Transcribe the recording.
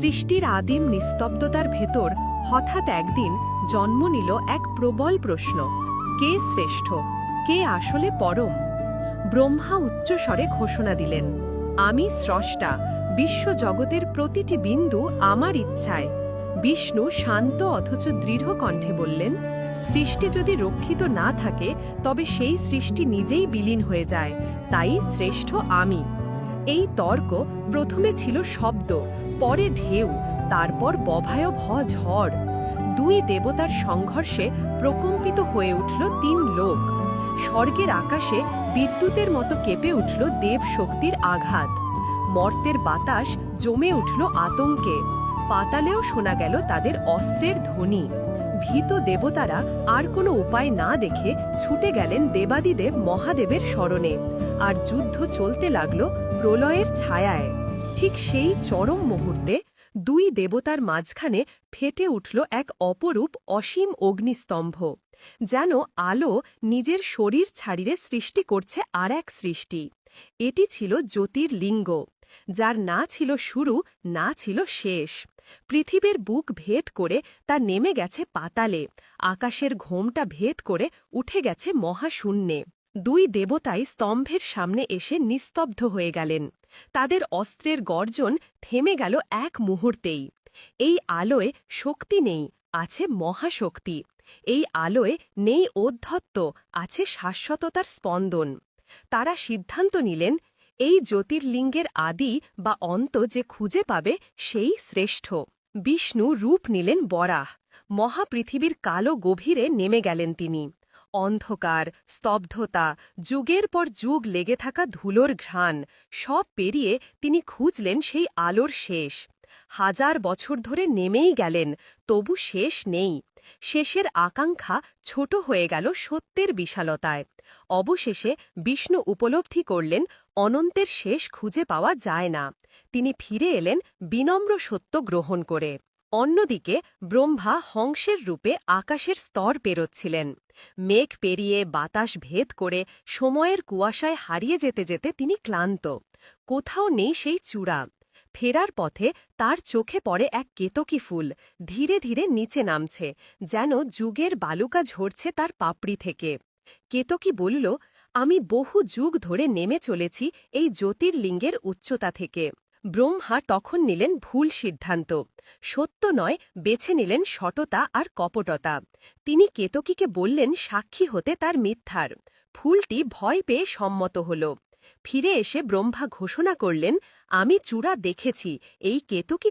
সৃষ্টির আদিম নিস্তব্ধতার ভেতর হঠাৎ একদিন জন্ম নিল এক প্রবল প্রশ্ন। কে শ্রেষ্ঠ? কে আসলে পরম? ব্রহ্মা উচ্চস্বরে ঘোষণা দিলেন, আমি স্রষ্টা, বিশ্বজগতের প্রতিটি বিন্দু আমার ইচ্ছায়। বিষ্ণু শান্ত অথচ দৃঢ় কণ্ঠে বললেন, সৃষ্টি যদি রক্ষিত না থাকে, তবে সেই সৃষ্টি নিজেই বিলীন হয়ে যায়। তাই শ্রেষ্ঠ আমি। এই তর্ক প্রথমে ছিল শব্দ পরে ঢেউ, তারপর বভায়ব হ ঝড়। দুই দেবতার সংঘর্ষে প্রকম্পিত হয়ে উঠল তিন লোক। স্বর্গের আকাশে বিদ্যুতের মতো কেঁপে উঠল দেব শক্তির আঘাত। মর্তের বাতাস জমে উঠল আতঙ্কে। পাতালেও শোনা গেল তাদের অস্ত্রের ধ্বনি। ভীত দেবতারা আর কোনো উপায় না দেখে ছুটে গেলেন দেবাদিদেব মহাদেবের স্মরণে। আর যুদ্ধ চলতে লাগল প্রলয়ের ছায়ায়। ঠিক সেই চরম মুহূর্তে দুই দেবতার মাঝখানে ফেটে উঠল এক অপরূপ অসীম অগ্নিস্তম্ভ, যেন আলো নিজের শরীর ছাড়িয়ে সৃষ্টি করছে আর এক সৃষ্টি। এটি ছিল জ্যোতির্লিঙ্গ, যার না ছিল শুরু, না ছিল শেষ। পৃথিবীর বুক ভেদ করে তা নেমে গেছে পাতালে, আকাশের ঘোমটা ভেদ করে উঠে গেছে মহাশূন্যে। দুই দেবতাই স্তম্ভের সামনে এসে নিস্তব্ধ হয়ে গেলেন। তাদের অস্ত্রের গর্জন থেমে গেল এক মুহূর্তেই। এই আলোয় শক্তি নেই, আছে মহাশক্তি। এই আলোয় নেই অধ্যত্ত আছে শাশ্বততার স্পন্দন। তারা সিদ্ধান্ত নিলেন, এই জ্যোতির্লিঙ্গের আদি বা অন্ত যে খুঁজে পাবে সেই শ্রেষ্ঠ। বিষ্ণু রূপ নিলেন বরাহ। মহাপৃথিবীর কালো গভীরে নেমে গেলেন তিনি। অন্ধকার, স্তব্ধতা, যুগের পর যুগ লেগে থাকা ধুলোর ঘ্রাণ, সব পেরিয়ে তিনি খুঁজলেন সেই আলোর শেষ। হাজার বছর ধরে নেমেই গেলেন, তবু শেষ নেই। শেষের আকাঙ্ক্ষা ছোট হয়ে গেল সত্যের বিশালতায়। অবশেষে বিষ্ণু উপলব্ধি করলেন, অনন্তের শেষ খুঁজে পাওয়া যায় না। তিনি ফিরে এলেন বিনম্র সত্য গ্রহণ করে। অন্যদিকে, ব্রহ্মা হংসের রূপে আকাশের স্তর পেরোচ্ছিলেন। মেঘ পেরিয়ে বাতাস ভেদ করে সময়ের কুয়াশায় হারিয়ে যেতে যেতে তিনি ক্লান্ত। কোথাও নেই সেই চূড়া। ফেরার পথে তার চোখে পড়ে এক কেতকী ফুল। ধীরে ধীরে নিচে নামছে, যেন যুগের বালুকা ঝরছে তার পাপড়ি থেকে। কেতকী বলল, আমি বহু যুগ ধরে নেমে চলেছি এই জ্যোতির্লিঙ্গের উচ্চতা থেকে। ব্রহ্মা তখন নিলেন ভুল সিদ্ধান্ত। সত্য নয়, বেছে নিলেন সটতা আর কপটতা। তিনি কেতকীকে বললেন, সাক্ষী হতে তার মিথ্যার। ফুলটি ভয় পেয়ে সম্মত হল। ফিরে এসে ব্রহ্মা ঘোষণা করলেন, আমি চূড়া দেখেছি, এই কেতকী